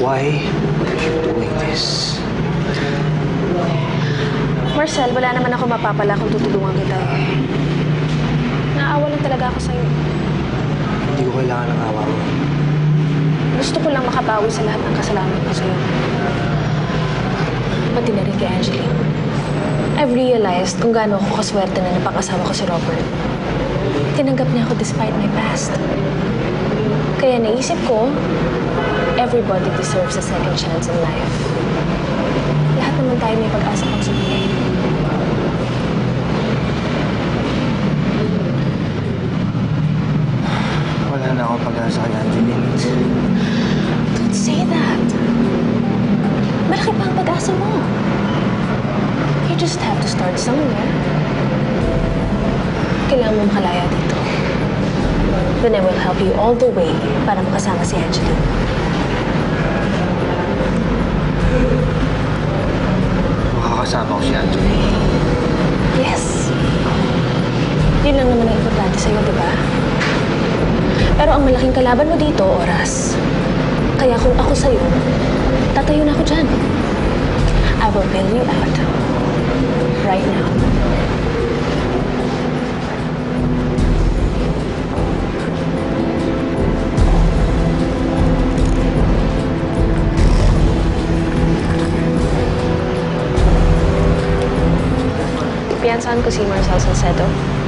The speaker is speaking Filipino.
Why are you doing this? Marcel, wala naman ako mapapala kung tutulungan kita. Naawa lang talaga ako sa'yo. Hindi ko kailangan ng awa mo. Gusto ko lang makabawi sa lahat ng kasalanan ko sa'yo. Pati na rin kay Angeline. I've realized kung gaano ako kaswerte na napakasama ko si Robert. Tinanggap niya ako despite my past. Kaya naisip ko, everybody deserves a second chance in life. Lahat naman tayo may pag-asa pang buhay. Wala na akong pag-asa kay Angeline. Don't say that. Malaki pa ang pag-asa mo. You just have to start somewhere. Kailangan mo makalaya dito. Then I will help you all the way para makasama si Angeline. Makakasama ko si Angeline. Yes. Yun lang naman ang importante sa'yo, di ba? Pero ang malaking kalaban mo dito, oras. Kaya kung ako sa'yo, tatayo na ako dyan. I will bail you out. Right now. Piyansahan ko si Marcel Salcedo.